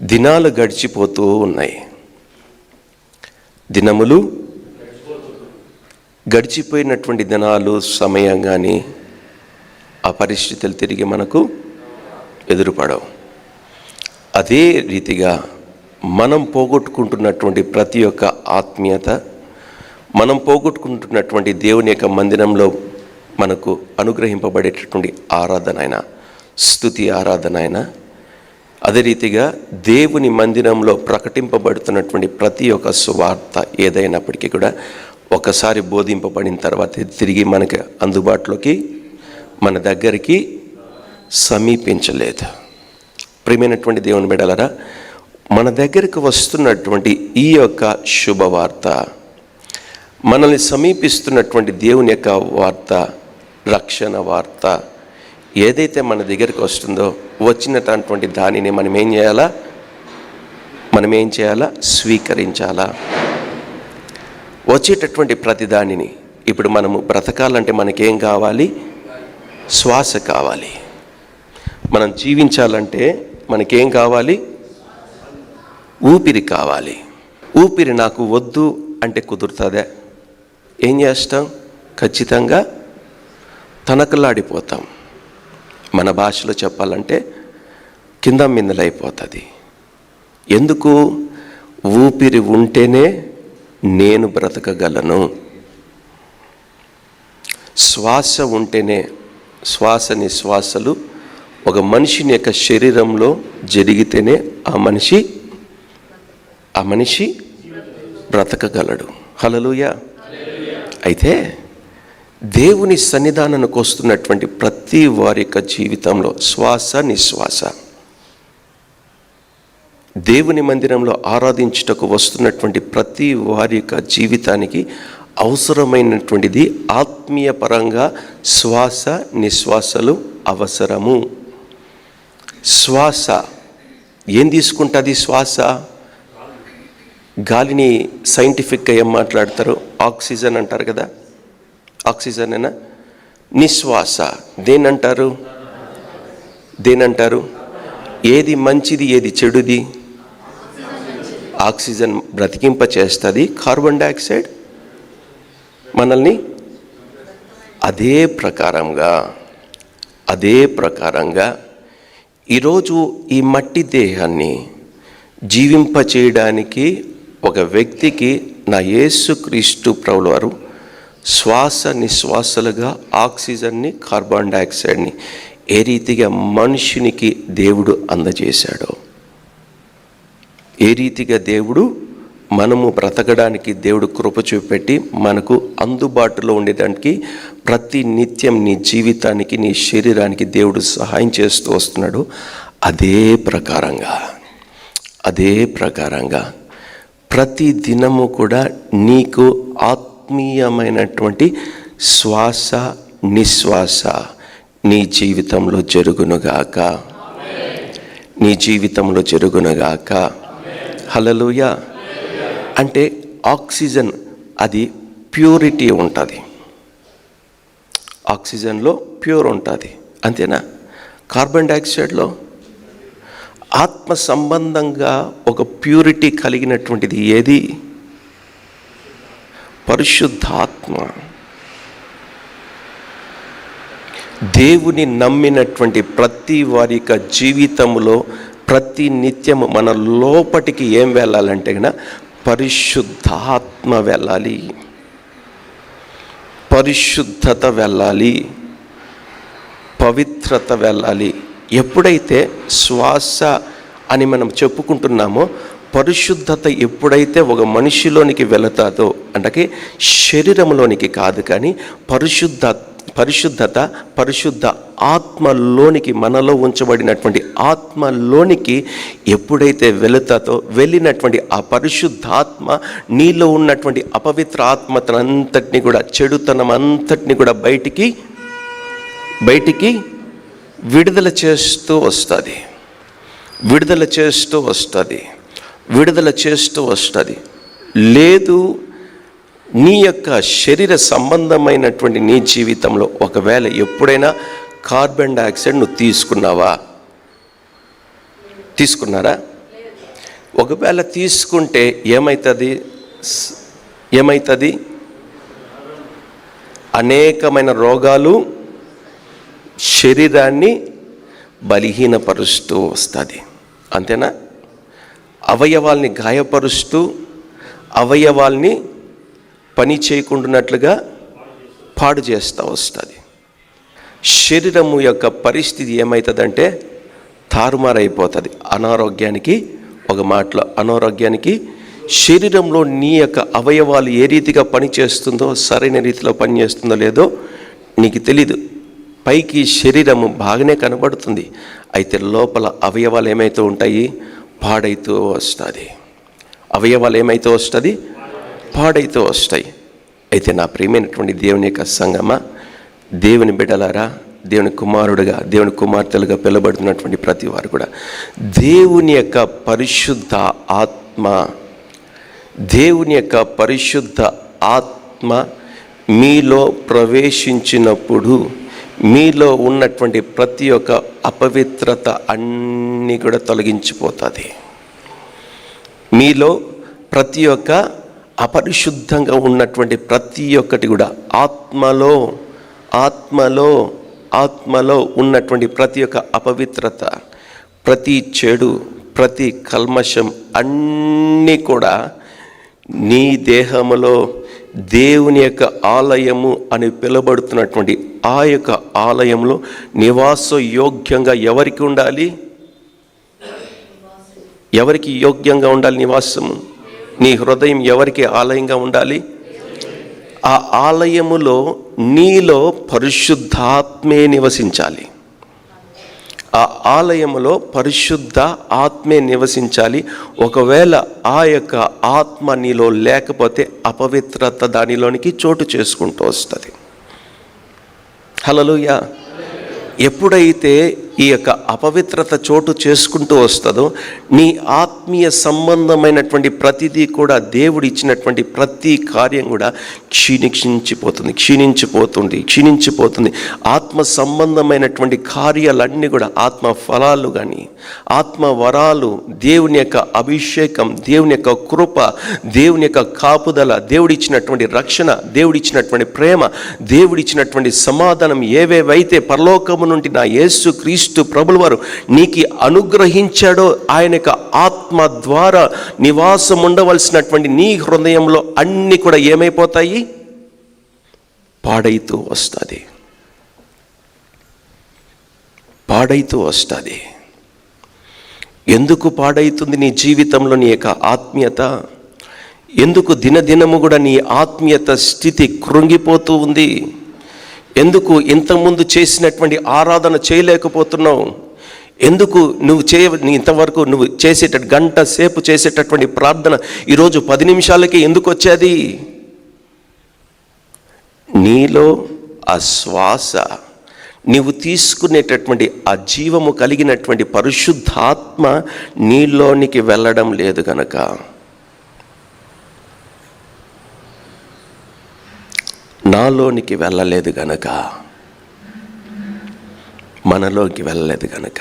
దినాలు గడిచిపోతూ ఉన్నాయి. దినములు గడిచిపోయినటువంటి దినాలు సమయం కానీ ఆ పరిస్థితులు తిరిగి మనకు ఎదురుపడవు. అదే రీతిగా మనం పోగొట్టుకుంటున్నటువంటి ప్రతి ఒక్క ఆత్మీయత మనం పోగొట్టుకుంటున్నటువంటి దేవుని యొక్క మందిరంలో మనకు అనుగ్రహింపబడేటటువంటి ఆరాధన అయినా స్థుతి ఆరాధన అయినా అదే రీతిగా దేవుని మందిరంలో ప్రకటింపబడుతున్నటువంటి ప్రతి ఒక్క సువార్త ఏదైనప్పటికీ కూడా ఒకసారి బోధింపబడిన తర్వాత తిరిగి మనకి అందుబాటులోకి మన దగ్గరికి సమీపించలేదు. ప్రియమైనటువంటి దేవుని బిడలరా మన దగ్గరికి వస్తున్నటువంటి ఈ యొక్క శుభవార్త మనల్ని సమీపిస్తున్నటువంటి దేవుని యొక్క వార్త రక్షణ వార్త ఏదైతే మన దగ్గరికి వస్తుందో వచ్చినటువంటి దానిని మనం ఏం చేయాలా? మనం ఏం చేయాలా? స్వీకరించాలా? వచ్చేటటువంటి ప్రతి దానిని ఇప్పుడు మనము బ్రతకాలంటే మనకేం కావాలి? శ్వాస కావాలి. మనం జీవించాలంటే మనకేం కావాలి? ఊపిరి కావాలి. ఊపిరి నాకు వద్దు అంటే కుదురుతుందే. ఏం చేస్తాం? ఖచ్చితంగా తనకలాడిపోతాం. మన భాషలో చెప్పాలంటే కింద మిందలైపోతుంది ఎందుకు? ఊపిరి ఉంటేనే నేను బ్రతకగలను. శ్వాస ఉంటేనే శ్వాస నిశ్వాసలు ఒక మనిషిని యొక్క శరీరంలో జరిగితేనే ఆ మనిషి ఆ మనిషి బ్రతకగలడు. హలలుయ అయితే దేవుని సన్నిధానానికి వస్తున్నటువంటి ప్రతి వారి యొక్క జీవితంలో శ్వాస నిశ్వాస. దేవుని మందిరంలో ఆరాధించుటకు వస్తున్నటువంటి ప్రతి వారి యొక్క జీవితానికి అవసరమైనటువంటిది ఆత్మీయ పరంగా శ్వాస నిశ్వాసలు అవసరము. శ్వాస. ఏం తీసుకుంటుంది శ్వాస? గాలిని సైంటిఫిక్గా ఏం మాట్లాడతారు? ఆక్సిజన్ అంటారు కదా? ఆక్సిజన్ అయినా నిశ్వాస. దేనంటారు దేనంటారు ఏది మంచిది ఏది చెడుది? ఆక్సిజన్ బ్రతికింప చేస్తుంది కార్బన్ డైఆక్సైడ్ మనల్ని అదే ప్రకారంగా అదే ప్రకారంగా ఈరోజు ఈ మట్టి దేహాన్ని జీవింపచేయడానికి ఒక వ్యక్తికి నా యేసుక్రీస్తు ప్రభుల వారు శ్వాస నిశ్వాసలుగా ఆక్సిజన్ని కార్బన్ డైఆక్సైడ్ని ఏ రీతిగా మనుషునికి దేవుడు అందజేశాడో ఏ రీతిగా దేవుడు మనము బ్రతకడానికి దేవుడు కృప చూపెట్టి మనకు అందుబాటులో ఉండేదానికి ప్రతి నిత్యం నీ జీవితానికి నీ శరీరానికి దేవుడు సహాయం చేస్తూ వస్తున్నాడు. అదే ప్రకారంగా అదే ప్రకారంగా ప్రతి దినము కూడా నీకు ఆత్మ ఆత్మీయమైనటువంటి శ్వాస నిశ్వాస నీ జీవితంలో జరుగునుగాక. నీ జీవితంలో జరుగునుగాక. హలలుయ అంటే ఆక్సిజన్ అది ప్యూరిటీ ఉంటుంది. ఆక్సిజన్లో ప్యూర్ ఉంటుంది. అంతేనా? కార్బన్ డైఆక్సైడ్లో. ఆత్మ సంబంధంగా ఒక ప్యూరిటీ కలిగినటువంటిది ఏది? పరిశుద్ధాత్మ. దేవుని నమ్మినటువంటి ప్రతి వారి యొక్క జీవితంలో ప్రతి నిత్యము మన లోపటికి ఏం వెళ్ళాలంటే కన్నా పరిశుద్ధాత్మ వెళ్ళాలి. పరిశుద్ధత వెళ్ళాలి. పవిత్రత వెళ్ళాలి. ఎప్పుడైతే శ్వాస అని మనం చెప్పుకుంటున్నామో పరిశుద్ధత ఎప్పుడైతే ఒక మనిషిలోనికి వెళతాదో అంటే శరీరంలోనికి కాదు కానీ పరిశుద్ధ పరిశుద్ధత పరిశుద్ధ ఆత్మలోనికి మనలో ఉంచబడినటువంటి ఆత్మలోనికి ఎప్పుడైతే వెళుతాతో వెళ్ళినటువంటి ఆ పరిశుద్ధాత్మ నీలో ఉన్నటువంటి అపవిత్ర ఆత్మతనంతటిని కూడా చెడుతనం అంతటిని కూడా బయటికి బయటికి విడుదల చేస్తూ వస్తుంది. విడుదల చేస్తూ వస్తుంది. విడుదల చేస్తూ వస్తుంది. లేదు నీ యొక్క శరీర సంబంధమైనటువంటి నీ జీవితంలో ఒకవేళ ఎప్పుడైనా కార్బన్ డైఆక్సైడ్ నువ్వు తీసుకున్నావా? తీసుకున్నారా? ఒకవేళ తీసుకుంటే ఏమవుతుంది ఏమవుతుంది అనేకమైన రోగాలు శరీరాన్ని బలహీనపరుస్తూ వస్తుంది. అంతేనా? అవయవాల్ని గాయపరుస్తూ అవయవాల్ని పని చేయకుండానట్లుగా పాడు చేస్తూ వస్తుంది. శరీరము యొక్క పరిస్థితి ఏమవుతుందంటే తారుమారైపోతుంది. అనారోగ్యానికి ఒక మాటలో అనారోగ్యానికి శరీరంలో నీ యొక్క అవయవాలు ఏ రీతిగా పనిచేస్తుందో సరైన రీతిలో పనిచేస్తుందో లేదో నీకు తెలీదు. పైకి శరీరము బాగానే కనబడుతుంది. అయితే లోపల అవయవాలు ఏమైతే ఉంటాయి? పాడైతూ వస్తుంది. అవయవాలు ఏమైతే వస్తుంది? పాడైతూ వస్తాయి. అయితే నా ప్రియమైనటువంటి దేవుని యొక్క సంగమ దేవుని బిడ్డలారా దేవుని కుమారుడుగా దేవుని కుమార్తెలుగా పిలబడుతున్నటువంటి ప్రతి వారు కూడా దేవుని యొక్క పరిశుద్ధ ఆత్మ దేవుని యొక్క పరిశుద్ధ ఆత్మ మీలో ప్రవేశించినప్పుడు మీలో ఉన్నటువంటి ప్రతి ఒక్క అపవిత్రత అన్నీ కూడా తొలగించిపోతుంది. మీలో ప్రతి ఒక్క అపరిశుద్ధంగా ఉన్నటువంటి ప్రతి ఒక్కటి కూడా ఆత్మలో ఆత్మలో ఆత్మలో ఉన్నటువంటి ప్రతి ఒక్క అపవిత్రత ప్రతి చెడు ప్రతి కల్మషం అన్నీ కూడా నీ దేహములో దేవుని యొక్క ఆలయము అని పిలువబడుతున్నటువంటి ఆ యొక్క ఆలయంలో నివాస యోగ్యంగా ఎవరికి ఉండాలి? ఎవరికి యోగ్యంగా ఉండాలి నివాసము? నీ హృదయం ఎవరికి ఆలయంగా ఉండాలి? ఆ ఆలయములో నీలో పరిశుద్ధాత్మే నివసించాలి. ఆ ఆలయంలో పరిశుద్ధ ఆత్మే నివసించాలి. ఒకవేళ ఆ యొక్క ఆత్మ నీలో లేకపోతే అపవిత్రత దానిలోనికి చోటు చేసుకుంటూ వస్తుంది. హలలుయా ఎప్పుడైతే ఈ యొక్క అపవిత్రత చోటు చేసుకుంటూ వస్తుందో నీ ఆత్మీయ సంబంధమైనటువంటి ప్రతిదీ కూడా దేవుడు ఇచ్చినటువంటి ప్రతి కార్యం కూడా క్షీణించిపోతుంది క్షీణించిపోతుంది క్షీణించిపోతుంది. ఆత్మ సంబంధమైనటువంటి కార్యాలన్నీ కూడా ఆత్మ ఫలాలు కానీ ఆత్మ వరాలు దేవుని యొక్క అభిషేకం దేవుని యొక్క కృప దేవుని యొక్క కాపుదల దేవుడిచ్చినటువంటి రక్షణ దేవుడిచ్చినటువంటి ప్రేమ దేవుడిచ్చినటువంటి సమాధానం ఏవేవైతే పరలోకము నుండి నా యేసు క్రీస్తు ప్రభుల వారు నీకు అనుగ్రహించాడో ఆయన యొక్క ఆత్మ ద్వారా నివాసం ఉండవలసినటువంటి నీ హృదయంలో అన్నీ కూడా ఏమైపోతాయి? పాడైతూ వస్తుంది. పాడైతూ వస్తుంది. ఎందుకు పాడైతుంది నీ జీవితంలో నీ యొక్క ఆత్మీయత? ఎందుకు దినదినము కూడా నీ ఆత్మీయత స్థితి కృంగిపోతూ ఉంది? ఎందుకు ఇంతకుముందు చేసినటువంటి ఆరాధన చేయలేకపోతున్నావు? ఎందుకు నువ్వు చేయ నీ ఇంతవరకు నువ్వు చేసేట గంట సేపు చేసేటటువంటి ప్రార్థన ఈరోజు పది నిమిషాలకే ఎందుకు వచ్చేది? నీలో ఆ శ్వాస నీవు తీసుకునేటటువంటి ఆ జీవము కలిగినటువంటి పరిశుద్ధాత్మ నీలోనికి వెళ్ళడం లేదు గనక. నాలోనికి వెళ్ళలేదు గనక మనలోకి వెళ్ళలేదు గనక.